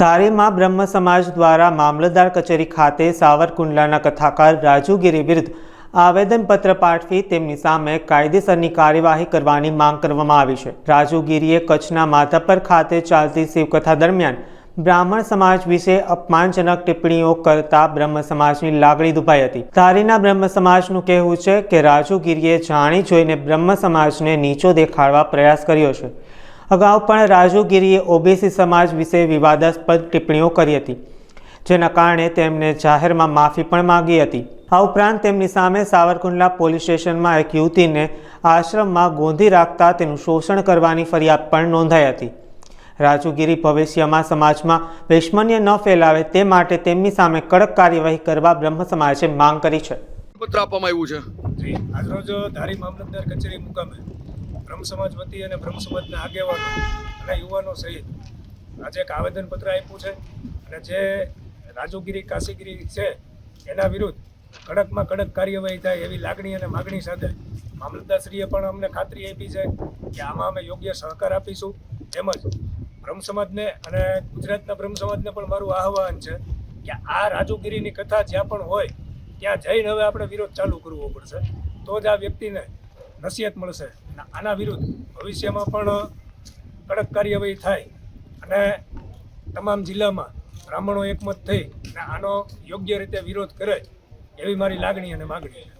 ધારીમાં બ્રહ્મ સમાજ દ્વારા મામલતદાર કચેરી ખાતે સાવરકુંડલાના કથાકાર રાજુગીરી વિરુદ્ધ આવેદનપત્ર પાઠવી તેમની સામે કાયદેસરની કાર્યવાહી કરવાની માંગ કરવામાં આવી છે. રાજુગીરીએ કચ્છના માધાપર ખાતે ચાલતી શિવકથા દરમિયાન બ્રાહ્મણ સમાજ વિશે અપમાનજનક ટિપ્પણીઓ કરતા બ્રહ્મ સમાજની લાગણી દુભાઈ હતી. ધારીના બ્રહ્મ સમાજનું કહેવું છે કે રાજુગીરીએ જાણી જોઈને બ્રહ્મ સમાજને નીચો દેખાડવા પ્રયાસ કર્યો છે. અગાઉ પણ રાજુગીરીએ ઓબીસી સમાજ વિશે વિવાદાસ્પદ ટિપ્પણીઓ કરી હતી જેના કારણે તેમને જાહેરમાં માફી પણ માંગી હતી. આ ઉપરાંત તેમની સામે સાવરકુંડલા પોલીસ સ્ટેશનમાં એક યુવતીને આશ્રમમાં ગોંધી રાખતા તેનું શોષણ કરવાની ફરિયાદ પણ નોંધાઈ હતી. રાજુગીરી ભવિષ્યમાં સમાજમાં વૈષમ્ય ન ફેલાવે તે માટે તેમની સામે કડક કાર્યવાહી કરવા બ્રહ્મ સમાજે માંગ કરી છે. પત્ર આપવામાં આવ્યું છે. આજરોજ ધારી મામલતદાર કચેરી મુકામે બ્રહ્મ સમાજ વતી અને બ્રહ્મ સમાજના આગેવાનો અને યુવાનો સહિત આજે એક આવેદનપત્ર આપ્યું છે અને જે રાજુગીરી, કાશીગીરી છે, એના વિરુદ્ધ કડકમાં કડક કાર્યવાહી થાય એવી લાગણી અને માગણી સાથે મામલતદારશ્રીએ પણ અમને ખાતરી આપી છે કે આમાં અમે યોગ્ય સહકાર આપીશું. તેમજ બ્રહ્મ સમાજને અને ગુજરાતના બ્રહ્મ સમાજને પણ મારું આહવાન છે કે આ રાજુગીરીની કથા જ્યાં પણ હોય, ત્યાં જઈને હવે આપણે વિરોધ ચાલુ કરવો પડશે. તો જ આ વ્યક્તિને નસીહત મળશે. આના વિરુદ્ધ ભવિષ્યમાં પણ કડક કાર્યવાહી થાય અને તમામ જિલ્લામાં બ્રાહ્મણો એકમત થઈ અને આનો યોગ્ય રીતે વિરોધ કરે એવી મારી લાગણી અને માગણી છે.